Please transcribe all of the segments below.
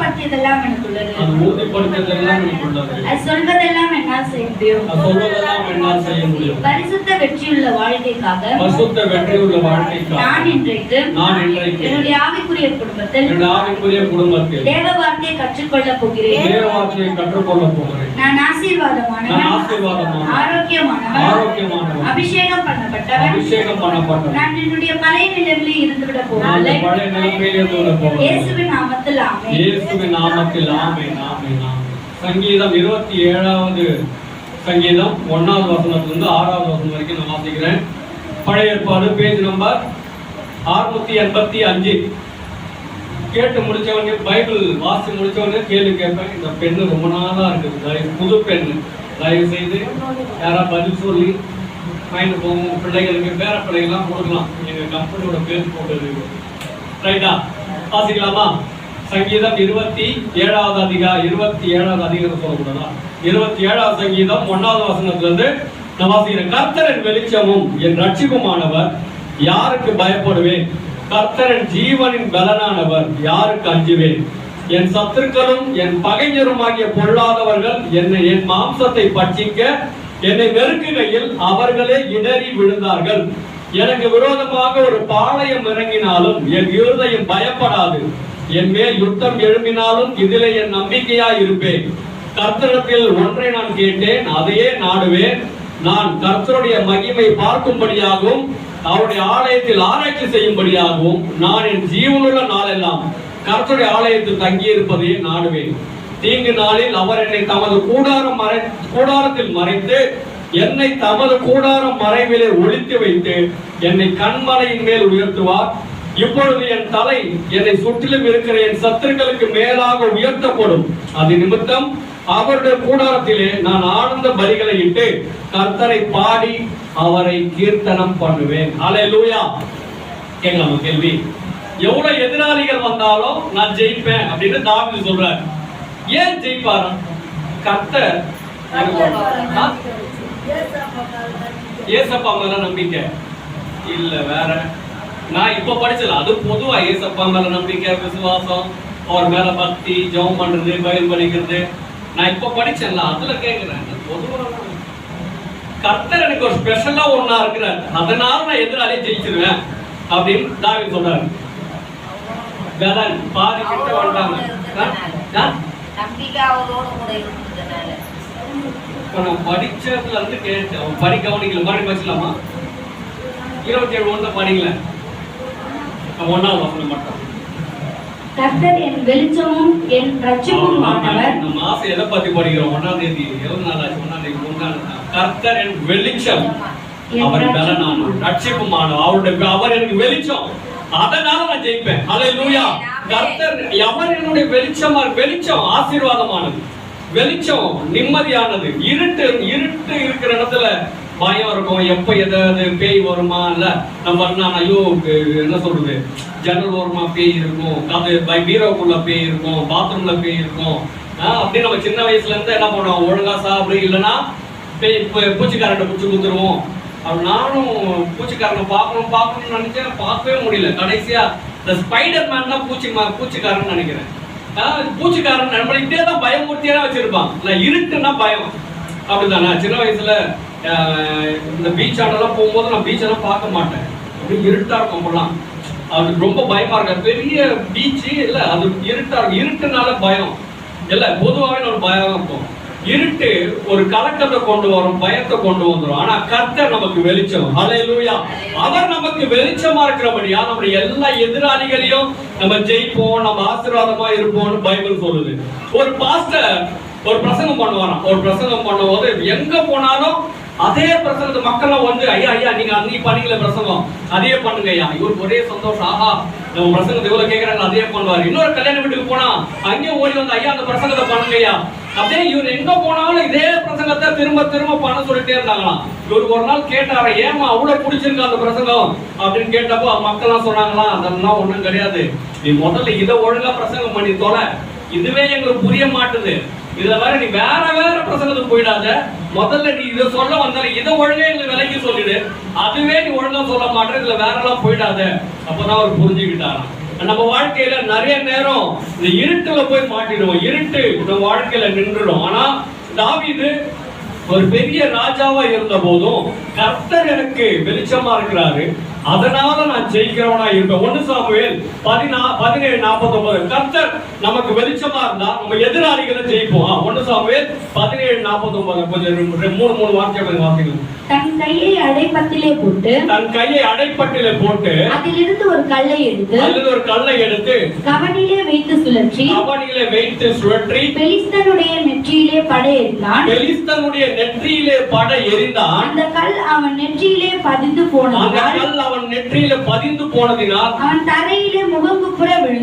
உறுதிப்படுத்தியதெல்லாம் எனக்கு உள்ளது. அது உறுதிப்படுத்துறதெல்லாம் எனக்கு உள்ளது. அது சொல்வதெல்லாம் பரிசுத்த வெற்றியுள்ள வாழ்க்கைக்காக பரிசுத்த வெற்றியுள்ள வாழ்க்கைக்காக நான் இன்றைக்கு நான் இன்றைக்கு என்னுடைய ஆவிக்குரிய குடும்பத்தில் என்னுடைய ஆவிக்குரிய குடும்பத்தில் தேவ வார்த்தையை கற்றுக்கொள்ளப் போகிறேன். தேவ வார்த்தையை கற்றுக்கொள்ள போகிறேன். நான் நான் ஆசீர்வாதமானவன் ஆசீர்வாதமானவன் ஆரோக்கியமானவன் ஆரோக்கியமானவன் அபிஷேகம் நான் என்னுடைய பழைய இருந்து விட போகிறேன் இயேசுவின் நாமத்தில் ஆமென். இயேசுவின் நாமத்தில் ஆமென் ஆமென் ஆமென். சங்கீதம் இருபத்தி ஏழாவது சங்கீதம் ஒன்னாவது வசனத்திலிருந்து ஆறாவது வசனம் வரைக்கும் நான் வாசிக்கிறேன். பழைய ஏற்பாடு பேஜ் நம்பர் அறுநூத்தி எண்பத்தி அஞ்சு. கேட்டு முடிச்சவனே பைபிள் வாசி முடிச்சவனே கேள்வி கேட்பேன். இந்த பெண்ணு ரொம்ப நாளாக இருக்குது. தயவு புது பெண்ணு. தயவு செய்து யாரா பதில் சொல்லி மைண்டு போகும் பிள்ளைகளுக்கு பேர பிள்ளைகள்லாம் கொடுக்கலாம். எங்கள் கம்பெனியோட பேர் போட்டு ரைட்டா வாசிக்கலாமா? சங்கீதம் இருபத்தி ஏழாவது அதிகா இருபத்தி ஏழாவது அதிகாரம் சொல்லக்கூடாதா? இருபத்தி ஏழாவது சங்கீதம் ஒன்னாவது வசனத்திலிருந்து நான் கர்த்தரின் வெளிச்சமும் என் ரட்சிப்புமானவர் யாருக்கு பயப்படுவேன்? கர்த்தரின் ஜீவனின் பலனானவர் யாருக்கு அஞ்சுவேன்? என் சத்துருக்களும் என் பகைஞருமாகிய பொருளாதவர்கள் என்னை என் மாம்சத்தை பட்சிக்க என்னை நெருக்குகையில் அவர்களே இடறி விழுந்தார்கள். எனக்கு விரோதமாக ஒரு பாளையம் இறங்கினாலும் என் இருதயம் பயப்படாது. என் மேல் யுத்தம் எழுப்பினாலும் இதிலே என் நம்பிக்கையா இருப்பேன். கர்த்தரத்தில் ஒன்றை நான் கேட்டேன் அதையே நாடுவேன். நான் கர்த்தருடைய மகிமை பார்க்கும்படியாகவும் அவருடைய ஆலயத்தில் ஆராய்ச்சி செய்யும்படியாகவும் நான் என் ஜீவனுள்ள நாளெல்லாம் கர்த்தருடைய ஆலயத்தில் தங்கியிருப்பதையே நாடுவேன். தீங்கு நாளில் அவர் என்னை தமது கூடாரம் மறை கூடாரத்தில் மறைத்து என்னை தமது கூடாரம் மறைவிலே ஒளித்து வைத்து என்னை கண்மலையின் மேல் உயர்த்துவார். இப்பொழுது என் தலை என்னை சுற்றிலும் இருக்கிற என் சத்துருக்களுக்கு மேலாக உயர்த்தப்படும். அது நிமித்தம் அவருடைய கூடாரத்திலே நான் ஆனந்த பலிகளை இட்டு கர்த்தரை பாடி அவரை கீர்த்தனம் பண்ணுவேன். அல்லேலூயா கேட்கலாமா கேள்வி? எவ்வளவு எதிராளிகள் வந்தாலும் நான் ஜெயிப்பேன் அப்படின்னு தாவீது சொல்றார். ஏன் ஜெயிப்பாரா? கர்த்தர்? ஏசப்பா மேல நம்பிக்கை. இல்ல வேற. நான் இப்ப படிச்சல. அது பொதுவா ஏசப்பா மேல நம்பிக்கை விசுவாசம் அவர் மேல பக்தி ஜெபம் பண்றது பயில் படிக்கிறது நான் இப்ப படிச்சேன்ல அதுல கேக்குறேன். இது பொதுவா கர்த்தர் எனக்கு ஒரு ஸ்பெஷலா ஒண்ணா இருக்கிறார். அதனால நான் எதிராளியை ஜெயிச்சிருவேன். அப்படின்னு தாவி சொல்றாரு. கதன் பாதி கிட்ட இருந்ததுனால. இப்ப நான் படிச்சதுல இருந்து கேட்டேன். படி கவனிக்கல. மறுபடியும் படிச்சலாமா இருபத்தி ஏழு ஒன்று படிக்கல. ஒன்னாவது வசனம் மட்டும் கர்த்தர் என் வெளிச்சமும் என் ரட்சிப்பும் ஆனவர். நம்ம ஆசை எதை பத்தி படிக்கிறோம்? ஒன்னாம் தேதி எவ்வளவு நாள் ஆச்சு? ஒன்னாம் தேதி மூணு நாள். ஆச்சு. கர்த்தர் என் வெளிச்சம். அவர் பலனான ரட்சிப்புமான அவருடைய அவர் எனக்கு வெளிச்சம். அதனால நான் ஜெயிப்பேன். ஹalleluya கர்த்தர் அவர் என்னுடைய வெளிச்சமா வெளிச்சம் ஆசீர்வாதமானது. வெளிச்சம் நிம்மதியானது. இருட்டு இருட்டு இருக்கிற இடத்துல பயம் இருக்கும் எப்போ ஏதாவது பேய் வருமா? இல்லை நம்ம நான் ஐயோ என்ன சொல்றது? ஜன்னல் ஓரமா பேய் இருக்கும் அது பீரோக்குள்ள பேய் இருக்கும் பாத்ரூம்ல பேய் இருக்கும். அப்படியே நம்ம சின்ன வயசுல இருந்து என்ன பண்ணுவோம்? ஒழுங்கா சாப்பிடு இல்லைன்னா பேய் பூ- பூச்சிக்காரன்ட்ட பிடிச்சி கொடுத்துருவோம் அப்ப நானும் பூச்சிக்காரனை பார்க்கணும் பார்க்கணும்னு நினைச்சேன். பார்க்கவே முடியல. கடைசியா இந்த ஸ்பைடர் மேன் தான் பூச்சி பூச்சிக்காரன் பூச்சிக்காரன்னு நினைக்கிறேன். பூச்சிக்காரன் நம்மள இப்படியே தான் பயமுறுத்தியே தான் வச்சிருப்பான். நான் இருட்டுன்னா பயம். அப்படிதானே சின்ன வயசுல இந்த பீச் ஆடெல்லாம் போகும்போது நான் பீச்செல்லாம் பார்க்க மாட்டேன். அப்படியே இருட்டாக இருக்கும் அப்பெல்லாம். அது ரொம்ப பயமா இருக்கு பெரிய பீச்சு இல்லை அது இருட்டா இருக்கும். இருட்டுனால பயம். இல்லை பொதுவாகவே ஒரு பயம் இருக்கும். இருட்டு ஒரு கலக்கத்தை கொண்டு வரும் பயத்தை கொண்டு வந்துடும் ஆனா கர்த்தர் நமக்கு வெளிச்சம். அலையலூயா அவர் நமக்கு வெளிச்சமா இருக்கிறபடியா நம்முடைய எல்லா எதிராளிகளையும் நம்ம ஜெயிப்போம் நம்ம ஆசீர்வாதமா இருப்போம்னு பைபிள் சொல்லுது. ஒரு பாஸ்டர் ஒரு பிரசங்கம் பண்ணுவாராம். ஒரு பிரசங்கம் பண்ணும்போது எங்க போனாலும் அதே பிரசங்கத்தை மக்கள்லாம் வந்து ஐயா ஐயா நீங்க அன்னைக்கு பண்ணீங்களே பிரசங்கம். அதே பண்ணுங்க ஐயா இவருக்கு ஒரே சந்தோஷம். ஆஹா நம்ம பிரசங்கத்தை எவ்வளவு கேட்கறாங்க அதே பண்ணுவாரு. இன்னொரு கல்யாண வீட்டுக்கு போனா அங்கேயே ஓடி வந்து ஐயா அந்த பிரசங்கத்தை பண்ணுங்க ஐயா. அப்படியே இவர் எங்க போனாலும் இதே பிரசங்கத்தை திரும்ப திரும்ப பண்ண சொல்லிட்டே இருந்தாங்களாம். இவர் ஒரு நாள் கேட்டாரு ஏமா அவ்வளவு பிடிச்சிருக்கா அந்த பிரசங்கம்? அப்படின்னு கேட்டப்போ மக்கள்லாம் சொன்னாங்களாம் அதெல்லாம் ஒண்ணும் கிடையாது. நீ முதல்ல இதை ஒழுங்கா பிரசங்கம் பண்ணி தொலை. இதுவே எங்களுக்கு புரிய மாட்டுது. இதுல வேற நீ வேற வேற பிரசங்கத்துக்கு போயிடாத. முதல்ல நீ இதை சொல்ல வந்தாலும் இதை ஒழுங்கா இல்லை விலைக்கு சொல்லிடு. அதுவே நீ ஒழுங்கா சொல்ல மாட்டேன் இதுல வேற எல்லாம் போயிடாத. அப்பதான் அவர் புரிஞ்சுக்கிட்டாராம். நம்ம வாழ்க்கையில நிறைய நேரம் இந்த இருட்டுல போய் மாட்டிடுவோம். இருட்டு நம்ம வாழ்க்கையில நின்றுடும். ஆனா தாவீது ஒரு பெரிய ராஜாவா இருந்த போதும் கர்த்தர் எனக்கு வெளிச்சமா இருக்கிறாரு. அதனால நான் ஜெயிக்கிறவனா இருப்பேன். ஒண்ணு சாமுவேல் பதினா பதினேழு நாற்பத்தி ஒன்பது கர்த்தர் நமக்கு வெளிச்சமா இருந்தா நம்ம எதிராளிகளை ஜெயிப்போம். ஒன்னு சாமுவேல் பதினேழு நாற்பத்தி ஒன்பது கொஞ்சம் ரெண்டு- மூணு மூணு வாக்கியம் வாசிக்கணும் தன் கையை அடைப்பத்திலே போட்டு தன் கையை அடைப்பட்டில போட்டு அதிலிருந்து ஒரு கல்லை எடுத்து அல்லது ஒரு கல்லை எடுத்து கவனிலே வைத்து சுழற்றி கவனியில வைத்து சுழற்றி பெலிஸ்தனுடைய நெற்றியிலே படையெறிந்தான் பெலிஸ்தனுடைய நெற்றியிலே பட எரிந்தான் அந்த கல் அவன் நெற்றியிலே பதிந்து அந்த போனதால் கல் அவன் நெற்றியில பதிந்து போனதினால் அவன் தரையிலே விழுந்தான்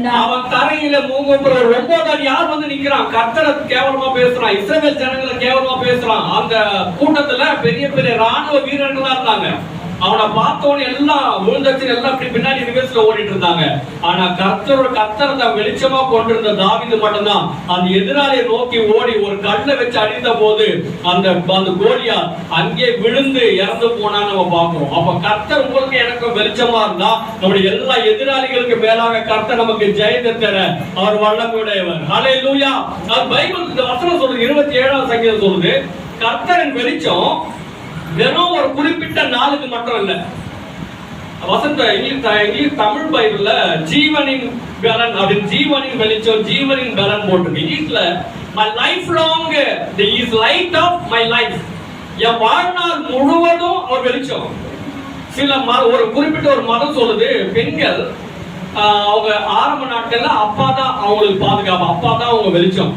அவன் தரையில மூங்குப்புற ஒன்பது அடி யார் வந்து நிக்கிறான். கர்த்தரை கேவலமா பேசுறான். இஸ்ரேல் ஜனங்களை கேவலமா பேசுறான். அந்த கூட்டத்துல பெரிய பெரிய ராணுவ வீரர்களா இருந்தாங்க. அவனை பார்த்தோன்னு எல்லாம் விழுந்தத்தில் எல்லாம் இப்படி பின்னாடி ரிவர்ஸ்ல ஓடிட்டு இருந்தாங்க. ஆனா கர்த்தரோட கர்த்தர் தான் வெளிச்சமா கொண்டிருந்த தாவிது மட்டும்தான் அந்த எதிராளியை நோக்கி ஓடி ஒரு கல்லை வச்சு அடித்த போது அந்த அந்த கோலியா அங்கே விழுந்து இறந்து போனான்னு நம்ம பார்க்கிறோம். அப்ப கர்த்தர் உங்களுக்கு எனக்கு வெளிச்சமா இருந்தா நம்முடைய எல்லா எதிராளிகளுக்கு மேலாக கர்த்தர் நமக்கு ஜெயத்தை தர அவர் வல்லமையுடையவர். ஹலே லூயா பைபிள் இந்த வசனம் சொல்றது இருபத்தி ஏழாம் சங்கீதம் சொல்லுது கர்த்தரின் வெளிச்சம் வெறும் ஒரு குறிப்பிட்ட நாளுக்கு மட்டும் இல்ல வசந்த இங்கிலீஷ் இங்கிலீஷ் தமிழ் பைபிள்ல ஜீவனின் பலன் அப்படின்னு ஜீவனின் வெளிச்சம் ஜீவனின் பலன் போட்டிருக்கு. இங்கிலீஷ்ல my life long is light of my life என் வாழ்நாள் முழுவதும் ஒரு வெளிச்சம். சில ம ஒரு குறிப்பிட்ட ஒரு மதம் சொல்லுது பெண்கள் ஆஹ், அவங்க ஆரம்ப நாட்கள்ல அப்பா தான் அவங்களுக்கு பாதுகாப்பு அப்பா தான் அவங்க வெளிச்சம்.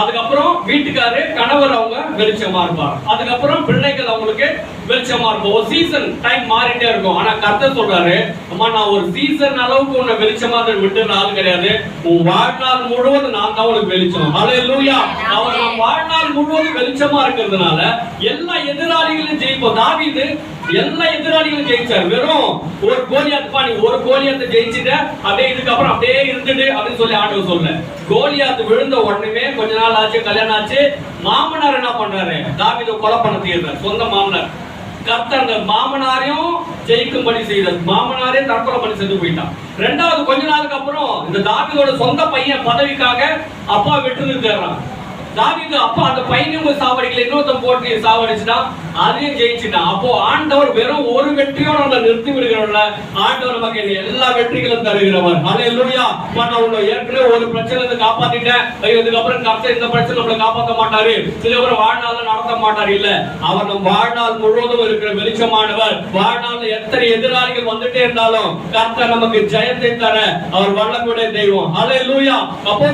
அதுக்கப்புறம் வீட்டுக்காரு கணவர் அவங்க வெளிச்சமா இருப்பார் அதுக்கப்புறம் பிள்ளைகள் அவங்களுக்கு வெளிச்சமா இருக்கும். ஒரு சீசன் டைம் மாறிட்டே இருக்கும். ஆனா கர்த்தர் சொல்றாரு அம்மா நான் ஒரு சீசன் அளவுக்கு உன்னை வெளிச்சமா விட்டு ஆள் கிடையாது. உன் வாழ்நாள் முழுவதும் நான் தான் உனக்கு வெளிச்சம். ஹalleluya அவர் வாழ்நாள் முழுவதும் வெளிச்சமா இருக்கிறதுனால எல்லா எதிராளிகளையும் ஜெயிப்போம். தாவிது எல்லா எதிராளிகளும் ஜெயிச்சார். வெறும் ஒரு கோலியாத் பா நீ ஒரு கோலியாத்தை ஜெயிச்சுட்ட அப்படியே இதுக்கப்புறம் அப்படியே இருந்துட்டு அப்படின்னு சொல்லி ஆண்டவர் சொல்ல. கோலியாத் விழுந்த உடனே கொஞ்ச நாள் ஆச்சு கல்யாணம் ஆச்சு மாமனார் என்ன பண்றாரு? தாவித கொலை பண்ண தீர்றார். சொந்த மாமனார். கர்த்தர் மாமனாரையும் மாமனாரையும் ஜெயிக்கும்படி செய்தார். மாமனாரே தற்கொலை பண்ணி செத்து போயிட்டான். ரெண்டாவது கொஞ்ச நாளுக்கு அப்புறம் இந்த தாவிதோட சொந்த பையன் பதவிக்காக அப்பா விட்டு தேடுறான். தாவீது அப்பா அந்த பையனும் சாவடிக்கல இன்னொருத்தன் போட்டு சாவடிச்சுட்டான் அதையும் ஜெயிச்சுட்டான் அப்போ ஆண்டவர் வெறும் ஒரு வெற்றியோட நம்ம நிறுத்தி விடுகிறவர்ல ஆண்டவர் நமக்கு எல்லா வெற்றிகளும் தருகிறவர். ஹalleluya. நான் உன்னை ஏற்கனவே ஒரு பிரச்சனை இருந்து காப்பாத்திட்டேன் இதுக்கப்புறம் கர்த்தர் இந்த பிரச்சனை நம்மளை காப்பாத்த மாட்டாரு. இதுக்கப்புறம் வாழ்நாள்ல நடத்த மாட்டார். இல்ல அவர் நம் வாழ்நாள் முழுவதும் இருக்கிற வெளிச்சமானவர். வாழ்நாள்ல எத்தனை எதிராளிகள் வந்துட்டே இருந்தாலும் கர்த்தர் நமக்கு ஜெயத்தை தர அவர் வல்லக்கூடிய தெய்வம். ஹalleluya. அப்போ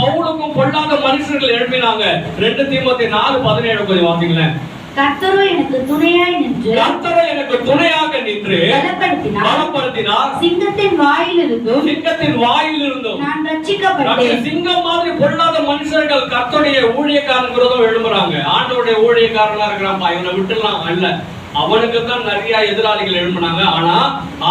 பவுலுக்கும் பொல்லாத மனுஷர்கள் எழுப்பினாங்க ரெண்டு தீமோத்தேயு நாலு பதினேழு கொஞ்சம் வாசிங்களேன். கர்த்தரோ எனக்கு துணையாய் நின்று கர்த்தரை எனக்கு துணையாக நின்று பலப்படுத்தினார். பலப்படுத்தினார். சிங்கத்தின் வாயிலிருந்தும் சிங்கத்தின் வாயில் இருந்தும் நான் ரட்சிக்கப்பட்டேன். சிங்கம் மாதிரி பொல்லாத மனுஷர்கள் கர்த்தருடைய ஊழியக்காரங்கிறதும் எழும்புறாங்க. ஆண்டவருடைய ஊழியக்காரனா இருக்கிறான்பா இவனை விட்டுலாம் இல்ல அவனுக்கு தான் நிறைய எதிராளிகள் எழுப்பினாங்க ஆனா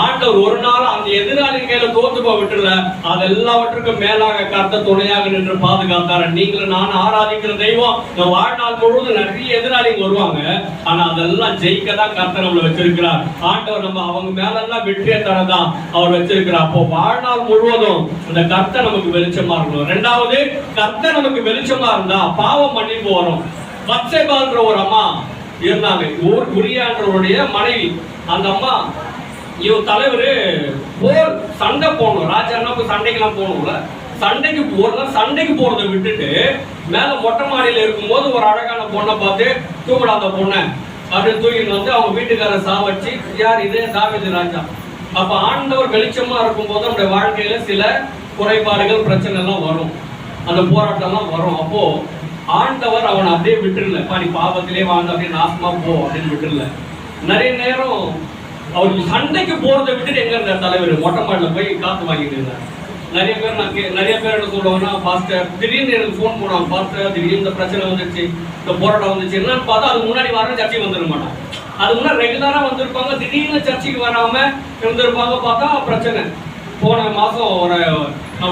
ஆண்டவர் ஒரு நாள் அந்த எதிராளிகள் கையில தோத்து போய் விட்டுல அது எல்லாவற்றுக்கும் மேலாக கர்த்த துணையாக நின்று பாதுகாத்தார நீங்களும் நான் ஆராதிக்கிற தெய்வம். இந்த வாழ்நாள் முழுவதும் நிறைய எதிராளிகள் வருவாங்க. ஆனா அதெல்லாம் ஜெயிக்க தான் கர்த்தர் நம்மளை வச்சிருக்கிறார். ஆண்டவர் நம்ம அவங்க மேலெல்லாம் வெற்றியை தரதான் அவர் வச்சிருக்கிறார். அப்போ வாழ்நாள் முழுவதும் அந்த கர்த்த நமக்கு வெளிச்சமா இருக்கணும். ரெண்டாவது கர்த்த நமக்கு வெளிச்சமா இருந்தா பாவம் மன்னிப்பு வரும். பச்சைபான்ற ஒரு அம்மா இருந்தாங்க. ஊர் உரியான்றவருடைய மனைவி. அந்த அம்மா இவ தலைவர் போர் சண்டை போகணும் ராஜான்னா போய் சண்டைக்கெல்லாம் போகணும்ல. சண்டைக்கு ஒரு சண்டைக்கு போறதை விட்டுட்டு மேல மொட்டை மாடியில இருக்கும்போது ஒரு அழகான பொண்ணை பார்த்து தூங்கடா அந்த பொண்ணை அப்படின்னு தூக்கிட்டு வந்து அவங்க வீட்டுக்காரர் சாவச்சு யார் இது? தாவீது ராஜா. அப்ப ஆண்டவர் வெளிச்சமா இருக்கும்போது நம்முடைய வாழ்க்கையில சில குறைபாடுகள் பிரச்சனை எல்லாம் வரும். அந்த போராட்டம்லாம் வரும். அப்போ ஆண்டவர் அவனை அப்படியே விட்டுருல பா நீ பாவத்திலே வாழ்ந்து அப்படியே நாசமா போ அப்படின்னு விட்டுருல நிறைய நேரம் அவருக்கு சண்டைக்கு போறதை விட்டுட்டு எங்க இருந்தார் தலைவர்? மொட்டை மாடல போய் காத்து வாங்கிட்டு இருந்தார். நிறைய பேர் நான் கே- நிறைய பேர் என்ன சொல்லுவாங்கன்னா பாஸ்டர் திடீர்னு எனக்கு ஃபோன் போனான். பாஸ்டர் திடீர்னு இந்த பிரச்சனை வந்துச்சு. இந்த போராட்டம் வந்துச்சு. என்னன்னு பார்த்தா அதுக்கு முன்னாடி வர சர்ச்சைக்கு வந்துட மாட்டான். அது முன்னாடி ரெகுலராக வந்திருப்பாங்க. திடீர்னு சர்ச்சைக்கு வராம இருந்திருப்பாங்க பார்த்தா பிரச்சனை. போன மாதம் ஒரு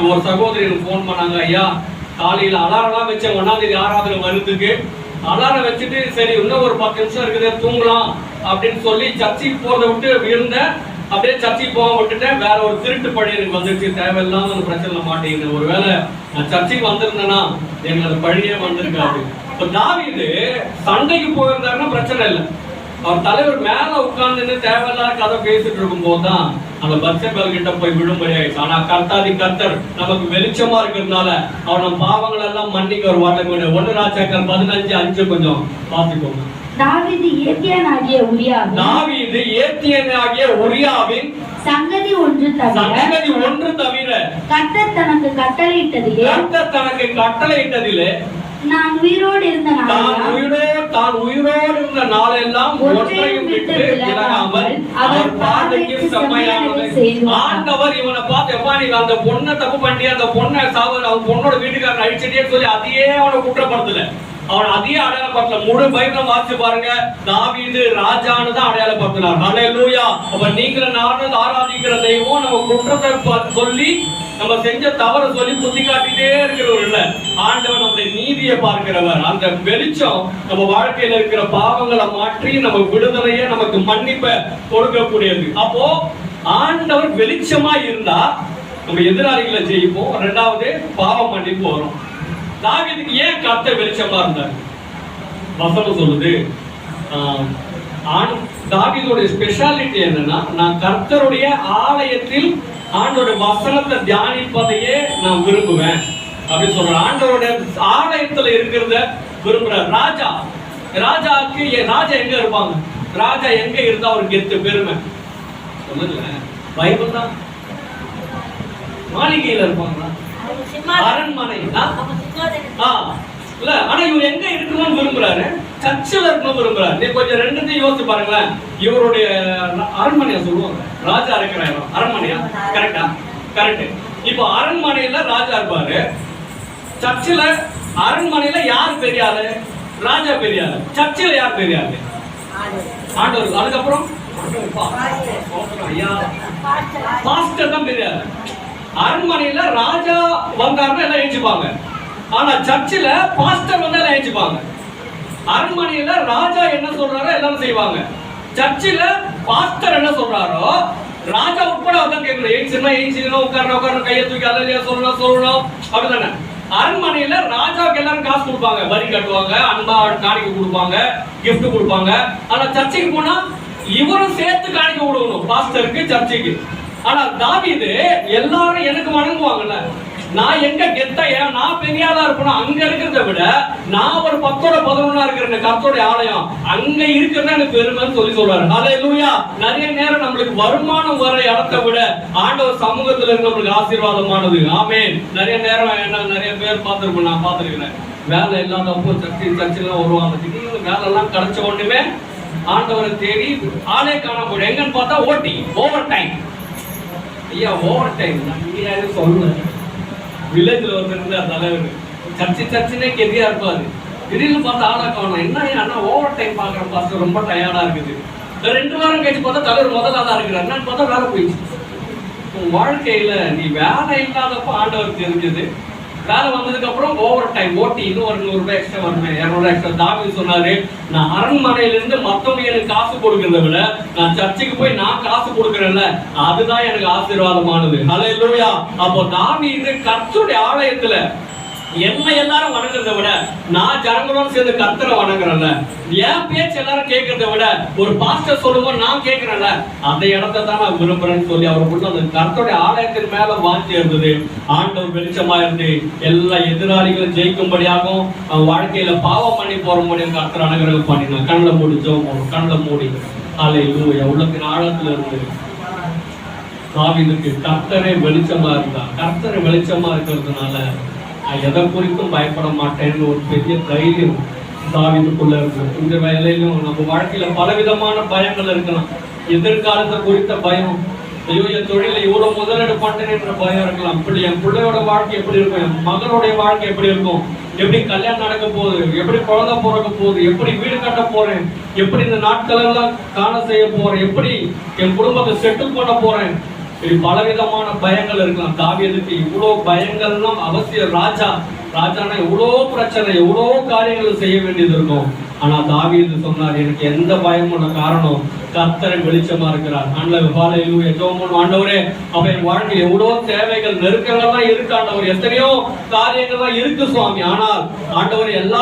ஒரு சகோதரி ஃபோன் பண்ணாங்க ஐயா காலையில் அலாரம்லாம் வச்சேன் ஒன்னாம் தேதி ஆறாவது வருதுக்கு அலாரம் வச்சுட்டு சரி இன்னும் ஒரு பத்து நிமிஷம் இருக்குது தூங்கலாம் அப்படின்னு சொல்லி சர்ச்சைக்கு போகிறத விட்டு இருந்தேன் அப்படியே சர்ச்சைக்கு போக விட்டுட்டேன். வேற ஒரு திருட்டு பழி எனக்கு வந்துருச்சு. தேவையில்லாம ஒரு பிரச்சனை மாட்டேங்குது ஒருவேளை நான் சர்ச்சைக்கு வந்திருந்தேன்னா எனக்கு அந்த பழியே வந்திருக்காது. இப்ப இது சண்டைக்கு போயிருந்தாருன்னா பிரச்சனை இல்லை. அவர் தலைவர் மேல உட்கார்ந்துட்டு தேவையில்லாத கதை பேசிட்டு இருக்கும் போதுதான் அந்த பட்சபல் கிட்ட போய் விழும்படி ஆயிடுச்சு. ஆனா கர்த்தாதி கர்த்தர் நமக்கு வெளிச்சமா இருக்கிறதுனால அவர் நம்ம பாவங்கள் எல்லாம் மன்னிக்க ஒரு வாட்டம் ஒன்னு ராஜாக்கள் பதினஞ்சு அஞ்சு கொஞ்சம் பாத்துக்கோங்க தாவீது ஏத்தியனாகிய உரியாவின் தாவீது ஏத்தியன் ஆகிய உரியாவின் சங்கதி ஒன்று தவிர சங்கதி ஒன்று தவிர கர்த்தர் தனக்கு கட்டளையிட்டதிலே கர்த்தர் தனக்கு கட்டளையிட்டதிலே நான் உயிரோடு இருந்த தான் உயிரோடு தான் உயிரோடு இருந்த நாளெல்லாம் ஒன்றையும் விட்டு விலகாமல் அவர் பார்வைக்கு செம்மையானதை ஆண்டவர் இவனை பார்த்து எப்பா நீ அந்த பொண்ணை தப்பு பண்ணி அந்த பொண்ணை சாவு அவன் பொண்ணோட வீட்டுக்காரன் அழிச்சிட்டே சொல்லி அதையே அவனை குற்றப்படுத்தல. அவன் அதையே அடையாளப்படுத்தல. முழு பயிரை வாசிச்சு பாருங்க. தாவீது ராஜான்னு தான் அடையாளப்படுத்தினார். லூயா அப்ப நீங்கிற நானும் ஆராதிக்கிற தெய்வம் நம்ம குற்றத்தை சொல்லி நம்ம செஞ்ச தவற சொல்லி குத்தி காட்டிட்டே இருக்கிறவர் இல்ல. ஆண்டவன் நம்முடைய நீதியை பார்க்கிறவர். அந்த வெளிச்சம் நம்ம வாழ்க்கையில இருக்கிற பாவங்களை மாற்றி நம்ம விடுதலையை நமக்கு மன்னிப்பை கொடுக்கக்கூடியது. அப்போ ஆண்டவர் வெளிச்சமா இருந்தா நம்ம எதிராளிகளை ஜெயிப்போம். ரெண்டாவது பாவம் மன்னிப்பு வரும். தாவீதுக்கு ஏன் கர்த்தர் வெளிச்சமா இருந்தார்? வசனம் சொல்லுது ஆண் தாவீதோட ஸ்பெஷாலிட்டி என்னன்னா நான் கர்த்தருடைய ஆலயத்தில் ஆண்டோட வசனத்தை தியானிப்பதையே நான் விரும்புவேன். அப்படின்னு சொல்றேன் ஆண்டவருடைய ஆலயத்துல இருக்கிறத விரும்புறார். ராஜா ராஜாக்கு ராஜா எங்க இருப்பாங்க? ராஜா எங்க இருந்தா அவருக்கு கெத்து பெருமை? சொல்லுங்க பைபிள் தான். மாளிகையில இருப்பாங்களா? அரண்மனை ஆ? ஆ, இல்ல ஆனா இவர் எங்க இருக்கணும்னு விரும்புறாரு. சர்ச்சில் இருக்கணும் விரும்புறாரு. நீ கொஞ்சம் ரெண்டுத்தையும் யோசிச்சு பாருங்களேன். இவருடைய அரண்மனையா சொல்லுவாங்க. ராஜா இருக்கிற இடம். அரண்மனையா? கரெக்டா கரெக்ட் இப்போ அரண்மனையில ராஜா இருப்பாரு. சர்ச்சில் அரண்மனையில யார் பெரிய ஆளு? ராஜா பெரிய ஆளு. சர்ச்சில் யார் பெரிய ஆளு? ஆண்டவர். அதுக்கப்புறம்? ஐயா. பாஸ்டர் தான் பெரிய ஆளு. அரண்மனையில ராஜா வந்தாருன்னா எல்லாம் எழுச்சிப்பாங்க ஆனா சர்ச்சில் பாஸ்டர் வந்து எல்லாம் ஏச்சுப்பாங்க அரண்மனையில ராஜா என்ன சொல்றாரோ எல்லாரும் செய்வாங்க. சர்ச்சில் பாஸ்டர் என்ன சொல்றாரோ ராஜா உட்பட அதான் கேட்கணும் ஏஞ்சினா ஏஞ்சினா உட்கார உட்கார கையை தூக்கி அதிலேயே சொல்லணும் சொல்லணும். அப்படிதானே அரண்மனையில ராஜாவுக்கு எல்லாரும் காசு கொடுப்பாங்க. வரி கட்டுவாங்க அன்பா காணிக்கை கொடுப்பாங்க கிஃப்ட் கொடுப்பாங்க. ஆனா சர்ச்சைக்கு போனா இவரும் சேர்த்து காணிக்கை கொடுக்கணும் பாஸ்டருக்கு சர்ச்சைக்கு. ஆனா தாவிது எல்லாரும் எனக்கு வணங்குவாங்கல்ல. நான் எங்க கெத்த நான் பெரிய ஆளா அங்க இருக்கிறத விட நான் ஒரு பத்தோட பதினொன்னா இருக்கிற கத்தோட ஆலயம். அங்க இருக்கிறதா எனக்கு பெருமைன்னு சொல்லி சொல்றாரு. இல்லையா நிறைய நேரம் நம்மளுக்கு வருமானம் வர இடத்தை விட ஆண்டவர் சமூகத்துல இருந்து நம்மளுக்கு ஆசீர்வாதமானது. ஆமே நிறைய நேரம் என்ன நிறைய பேர் பார்த்துருப்போம் நான் பார்த்துருக்கிறேன். வேலை இல்லாதப்போ சர்ச்சை சர்ச்சைலாம் வருவாங்க. திடீர்னு வேலை எல்லாம் கிடைச்ச உடனே ஆண்டவரை தேடி ஆளே காண போயிடும். எங்கன்னு பார்த்தா ஓட்டி ஓவர் டைம் ஐயா ஓவர் டைம் நான் சொல்லுவேன் வில்லேஜில் ஒருத்தர் இருந்தார் தலைவர் சர்ச்சு சர்ச்சுனே கெதியாக இருப்பாரு திடீர்னு பார்த்தா ஆளா காணும். என்ன அண்ணா ஓவர் டைம் பார்க்குற பாஸ்டர் ரொம்ப டயர்டாக இருக்குது. ரெண்டு வாரம் கழிச்சு பார்த்தா தலைவர் முதல்ல தான் இருக்கிறார். என்னன்னு பார்த்தா வேலை போயிடுச்சு. உன் வாழ்க்கையில் நீ வேலை இல்லாதப்போ ஆண்டவர் தெரிஞ்சது. வேலை வந்ததுக்கு அப்புறம் ஓவர் டைம் ஓட்டி இன்னும் ஒரு நூறு ரூபாய் எக்ஸ்ட்ரா வருமே இரநூறு எக்ஸ்ட்ரா தாவி சொன்னாரு நான் அரண்மனையில இருந்து மத்தவங்க எனக்கு காசு கொடுக்கறத விட நான் சர்ச்சுக்கு போய் நான் காசு கொடுக்கறேன்ல அதுதான் எனக்கு ஆசீர்வாதமானது. ஹalleluya. அப்போ தாவி இது கர்த்தருடைய ஆலயத்துல என்ன எல்லாரும் வணங்குறதை விட நான் ஜனங்களோடு சேர்ந்து கர்த்தரை வணங்குறேன்ல. என் பேச்சு எல்லாரும் கேட்கறத விட ஒரு பாஸ்டர் சொல்லும்போது நான் கேட்கறேன்ல. அந்த இடத்தை தான் நான் விரும்புறேன்னு சொல்லி அவருக்குள்ள அந்த கர்த்தருடைய ஆலயத்தின் மேல வாஞ்சி இருந்தது. ஆண்டவர் வெளிச்சமா இருந்து எல்லா எதிராளிகளும் ஜெயிக்கும்படியாகவும் அவன் வாழ்க்கையில பாவம் பண்ணி போற முடியும் கர்த்தர் அனுகிரகம் பண்ணினான் கண்ணில் மூடி ஜோம் கண்ணில் மூடி. ஆலை உள்ளத்தின் ஆழத்துல இருந்து தாவீதுக்கு கர்த்தரே வெளிச்சமா இருந்தா கர்த்தரை வெளிச்சமா இருக்கிறதுனால நான் எதை குறித்தும் பயப்பட மாட்டேன்னு ஒரு பெரிய தைரியம் தாவிதுக்குள்ள இருக்கும் இந்த வேலையிலும் நம்ம வாழ்க்கையில பலவிதமான பயங்கள் இருக்கலாம். எதிர்காலத்தை குறித்த பயம் ஐயோ என் தொழில இவ்வளவு முதலீடு பண்ணுறேன்ற பயம் இருக்கலாம். இப்படி என் பிள்ளையோட வாழ்க்கை எப்படி இருக்கும்? என் மகனுடைய வாழ்க்கை எப்படி இருக்கும்? எப்படி கல்யாணம் நடக்க போகுது? எப்படி குழந்தை பிறக்க போகுது? எப்படி வீடு கட்ட போறேன்? எப்படி இந்த நாட்கள் எல்லாம் காண செய்ய போறேன்? எப்படி என் குடும்பத்தை செட்டில் பண்ண போறேன்? இப்படி பலவிதமான பயங்கள் இருக்கலாம். தாவீதுக்கு இவ்வளோ பயங்கள்லாம் அவசியம் ராஜா. ராஜானா எவ்வளோ பிரச்சனை எவ்வளோ காரியங்கள் செய்ய வேண்டியது இருக்கும். ஆனா தாவீது சொன்னார் எனக்கு எந்த பயமுள்ள காரணம். கர்த்தரன் வெளிச்சமா இருக்கிறார். ஆண்டவர் ஹalleluya. ஜெபம் ஆண்டவரே அப்ப என் வாழ்க்கையில் எவ்வளோ தேவைகள் நெருக்கங்கள்லாம் இருக்கு ஆண்டவர். எத்தனையோ காரியங்கள்லாம் இருக்கு சுவாமி. ஆனால் ஆண்டவர் எல்லா